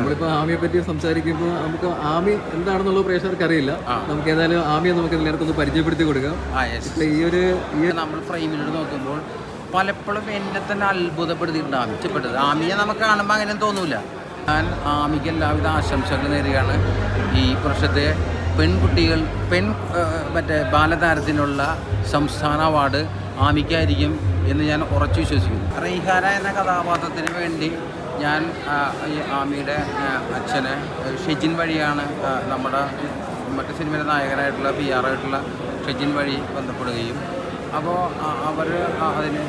നമ്മളിപ്പോ ആമിയെ പറ്റി സംസാരിക്കുമ്പോൾ നമുക്ക് ആമി എന്താണെന്നുള്ള പ്രേക്ഷകർക്ക് അറിയില്ല. നമുക്ക് ഏതായാലും ആമിയെ നമുക്ക് എല്ലാവർക്കും ഒന്ന് പരിചയപ്പെടുത്തി കൊടുക്കാം. ഈ ഒരു ഈ നമ്മൾ ഫ്രെയിമിലൂടെ നോക്കുമ്പോൾ പലപ്പോഴും എന്നെ തന്നെ അത്ഭുതപ്പെടുത്തിയിട്ടുണ്ട് ആമി. ഇഷ്ടപ്പെട്ടത്. ആമിയെ നമുക്ക് കാണുമ്പോൾ അങ്ങനെ തോന്നൂല. ഞാൻ ആമിക്ക് എല്ലാവിധ ആശംസകൾ നേരുകയാണ്. ഈ പ്രശ്നത്തെ പെൺകുട്ടികൾ പെൺ മറ്റേ ബാലതാരത്തിനുള്ള സംസ്ഥാന അവാർഡ് ആമിക്കായിരിക്കും എന്ന് ഞാൻ ഉറച്ചു വിശ്വസിക്കുന്നു. റീഹാര എന്ന കഥാപാത്രത്തിന് വേണ്ടി ഞാൻ ഈ ആമിയുടെ അച്ഛനെ ഷെജിൻ വഴിയാണ് നമ്മുടെ മറ്റു സിനിമയിലെ നായകനായിട്ടുള്ള പി ആറായിട്ടുള്ള ഷെജിൻ വഴി ബന്ധപ്പെടുകയും. അപ്പോൾ അവർ അതിന്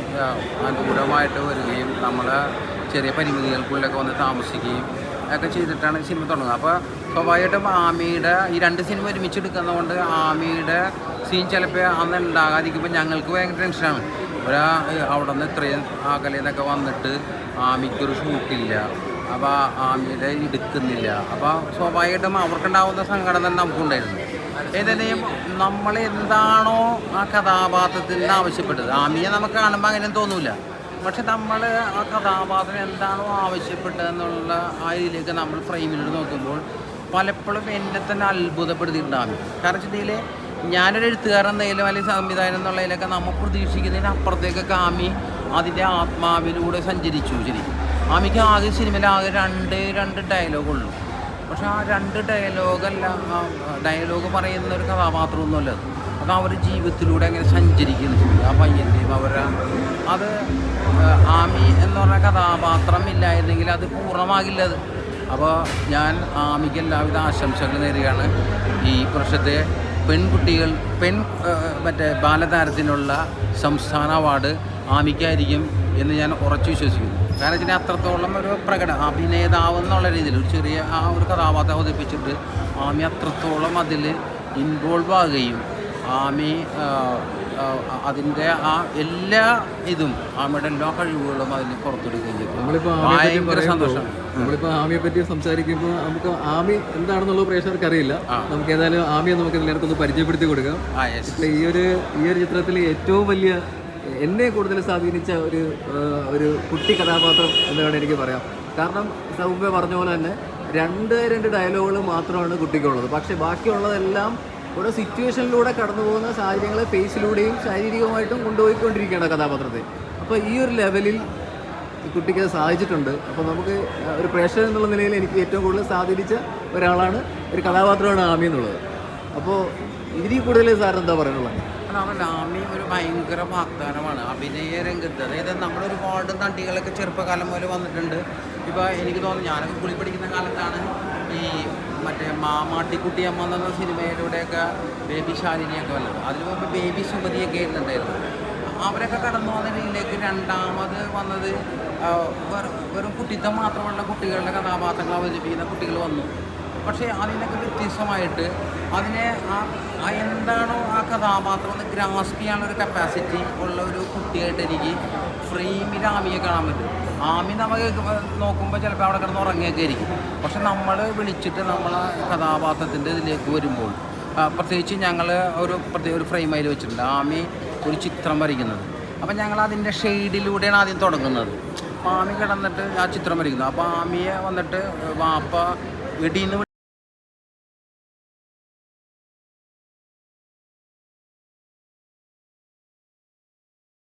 അനുകൂലമായിട്ട് വരികയും നമ്മൾ ചെറിയ പരിമിതികൾക്കുള്ളിലൊക്കെ വന്ന് താമസിക്കുകയും ഒക്കെ ചെയ്തിട്ടാണ് സിനിമ തുടങ്ങുന്നത്. അപ്പോൾ സ്വാഭാവികമായിട്ടും ആമിയുടെ ഈ രണ്ട് സിനിമ ഒരുമിച്ച് എടുക്കുന്നതുകൊണ്ട് ആമിയുടെ സീൻ ചിലപ്പോൾ അന്ന് ഉണ്ടാകാതിരിക്കുമ്പോൾ ഞങ്ങൾക്ക് ഭയങ്കര ടെൻഷനാണ് ഒരാ അവിടെ നിന്ന് ഇത്രയും അകലെ നിന്നൊക്കെ വന്നിട്ട് ആമിക്കൊരു ഷൂട്ടില്ല. അപ്പോൾ ആമിയുടെ എടുക്കുന്നില്ല അപ്പോൾ സ്വാഭാവികമായിട്ടും അവർക്കുണ്ടാവുന്ന സങ്കടം തന്നെ നമുക്കുണ്ടായിരുന്നു. ഏതായാലും നമ്മൾ എന്താണോ ആ കഥാപാത്രത്തിന് ആവശ്യപ്പെട്ടത്. ആമിയെ നമുക്ക് കാണുമ്പോൾ അങ്ങനെ തോന്നൂല. പക്ഷെ നമ്മൾ ആ കഥാപാത്രം എന്താണോ ആവശ്യപ്പെട്ടതെന്നുള്ള ആ രീതിയിലേക്ക് നമ്മൾ ഫ്രെയിമിലൂടെ നോക്കുമ്പോൾ പലപ്പോഴും എന്നെ തന്നെ അത്ഭുതപ്പെടുത്തിയിട്ടുണ്ട് ആമി. കാരണം വെച്ചിട്ടുണ്ടെങ്കിൽ ഞാനൊരു എഴുത്തുകാരൻ എന്തെങ്കിലും അല്ലെങ്കിൽ സംവിധാനം എന്നുള്ളതിലൊക്കെ നമ്മൾ പ്രതീക്ഷിക്കുന്നതിന് അപ്പുറത്തേക്കൊക്കെ ആമി അതിന്റെ ആത്മാവിലൂടെ സഞ്ചരിച്ചു ശരി ആമിക്ക് ആകെ സിനിമയിൽ ആകെ രണ്ട് രണ്ട് ഡയലോഗുള്ളൂ പക്ഷെ ആ രണ്ട് ഡയലോഗല്ല ഡയലോഗ് പറയുന്ന ഒരു കഥാപാത്രമൊന്നുമല്ല അത്. അവർ ജീവിതത്തിലൂടെ അങ്ങനെ സഞ്ചരിക്കുന്നു ആ പയ്യന്റെയും അവരുടെ അത് ആമി എന്ന് പറഞ്ഞ കഥാപാത്രം ഇല്ലായിരുന്നെങ്കിൽ അത് പൂർണമാകില്ല അത്. അപ്പോൾ ഞാൻ ആമിക്ക് എല്ലാവിധ ആശംസകൾ നേരുകയാണ് ഈ വർഷത്തെ പെൺകുട്ടികൾ പെൺ മറ്റേ ബാലതാരത്തിനുള്ള സംസ്ഥാന അവാർഡ് ആമിക്കായിരിക്കും എന്ന് ഞാൻ ഉറച്ചു വിശ്വസിക്കുന്നു. കാരണം വെച്ചാൽ അത്രത്തോളം ഒരു പ്രകടനം അഭിനേതാവ് എന്നുള്ള രീതിയിൽ ഒരു ചെറിയ ആ ഒരു കഥാപാത്രം അവതരിപ്പിച്ചിട്ട് ആമി അത്രത്തോളം അതിൽ ഇൻവോൾവ് ആകുകയും ആമി അതിന്റെ ആ എല്ലാ ഇതും ആമിയുടെ എല്ലാ കഴിവുകളും അതിന് പുറത്തെടുക്കുകയും ചെയ്തു. ഭയങ്കര സന്തോഷം നമ്മളിപ്പോ ആമിയെ പറ്റി സംസാരിക്കുമ്പോൾ നമുക്ക് ആമി എന്താണെന്നുള്ള പ്രേക്ഷകർക്ക് അറിയില്ല നമുക്ക് ഏതായാലും ആമിയെ നമുക്ക് എല്ലാവർക്കും ഒന്ന് പരിചയപ്പെടുത്തി കൊടുക്കാം. ഈ ഒരു ഈ ഒരു ചിത്രത്തിൽ ഏറ്റവും വലിയ എന്നെ കൂടുതൽ സ്വാധീനിച്ച ഒരു ഒരു കുട്ടി കഥാപാത്രം എന്ന് വേണം എനിക്ക് പറയാം. കാരണം സൗമ്യ പറഞ്ഞ പോലെ തന്നെ രണ്ട് രണ്ട് ഡയലോഗുകൾ മാത്രമാണ് കുട്ടിക്കുള്ളത്. പക്ഷെ ബാക്കിയുള്ളതെല്ലാം ഓരോ സിറ്റുവേഷനിലൂടെ കടന്നു പോകുന്ന സാഹചര്യങ്ങളെ ഫേസിലൂടെയും ശാരീരികമായിട്ടും കൊണ്ടുപോയിക്കൊണ്ടിരിക്കുകയാണ് കഥാപാത്രത്തെ. അപ്പോൾ ഈ ഒരു ലെവലിൽ കുട്ടിക്ക് സാധിച്ചിട്ടുണ്ട്. അപ്പോൾ നമുക്ക് ഒരു പ്രേക്ഷകൻ എന്നുള്ള നിലയിൽ എനിക്ക് ഏറ്റവും കൂടുതൽ സ്വാധീനിച്ച ഒരാളാണ് ഒരു കഥാപാത്രമാണ് ആമി എന്നുള്ളത്. അപ്പോൾ ഇതിൽ കൂടുതൽ സാർ എന്താ പറയാനുള്ളത്? കാരണം ആമി ഒരു ഭയങ്കര വാഗ്ദാനമാണ് അഭിനയ രംഗത്ത്. അതായത് നമ്മുടെ ഒരുപാട് നടികളൊക്കെ ചെറുപ്പകാലം പോലെ വന്നിട്ടുണ്ട്. ഇപ്പോൾ എനിക്ക് തോന്നുന്നു ഞാനൊക്കെ കുളി പഠിക്കുന്ന കാലത്താണ് ഈ മറ്റേ മാമാട്ടിക്കുട്ടി അമ്മ എന്ന സിനിമയിലൂടെയൊക്കെ ബേബി ശാലിനിയൊക്കെ വന്നത്. അതിൽ മുമ്പ് ബേബി സുമതിയൊക്കെ ആയിരുന്നുണ്ടായിരുന്നു അവരൊക്കെ കടന്നു വന്ന രീതിയിലേക്ക് രണ്ടാമത് വന്നത് വെറും കുട്ടിത്തം മാത്രമുള്ള കുട്ടികളുടെ കഥാപാത്രങ്ങൾ അവതരിപ്പിക്കുന്ന കുട്ടികൾ വന്നു. പക്ഷേ അതിനൊക്കെ വ്യത്യസ്തമായിട്ട് അതിനെ ആ എന്താണോ ആ കഥാപാത്രം ഒന്ന് ഗ്രാസ്പ് ചെയ്യാനുള്ള ഒരു കപ്പാസിറ്റി ഉള്ള ഒരു കുട്ടിയായിട്ട് എനിക്ക് ഫ്രെയിമിൽ ആമിയെ കാണാൻ പറ്റും. ആമി നമുക്ക് നോക്കുമ്പോൾ ചിലപ്പോൾ അവിടെ കിടന്ന് ഉറങ്ങിയൊക്കെ ആയിരിക്കും. പക്ഷെ നമ്മൾ വിളിച്ചിട്ട് നമ്മൾ കഥാപാത്രത്തിന്റെ ഇതിലേക്ക് വരുമ്പോൾ പ്രത്യേകിച്ച് ഞങ്ങൾ ഒരു പ്രത്യേക ഒരു ഫ്രെയിം അതിൽ വെച്ചിട്ടുണ്ട്. ആമി ഒരു ചിത്രം വരയ്ക്കുന്നത്. അപ്പം ഞങ്ങൾ അതിന്റെ ഷെയ്ഡിലൂടെയാണ് ആദ്യം തുടങ്ങുന്നത്. അപ്പോൾ ആമി കിടന്നിട്ട് ആ ചിത്രം വരയ്ക്കുന്നത്. അപ്പോൾ ആമിയെ വന്നിട്ട് വാപ്പ വെടിയിൽ നിന്ന്